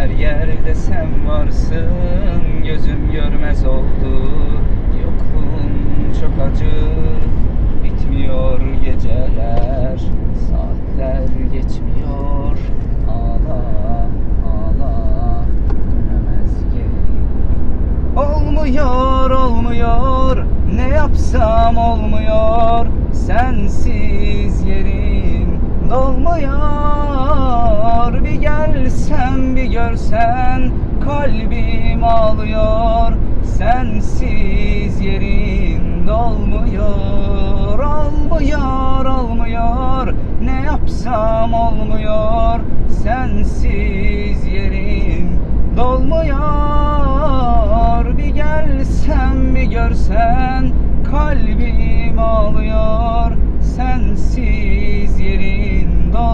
Her yerde sen varsın Gözüm görmez oldu. Yokluğun çok acı Bitmiyor geceler. Saatler geçmiyor Ağla ağla Dönemez geri. Olmuyor olmuyor Ne yapsam olmuyor. Sensiz yerim dolmuyor görsen Kalbim ağlıyor Sensiz yerin dolmuyor. Olmuyor olmuyor Ne yapsam olmuyor Sensiz yerim dolmuyor. Bir gelsen bir görsen Kalbim ağlıyor Sensiz yerin dolmuyor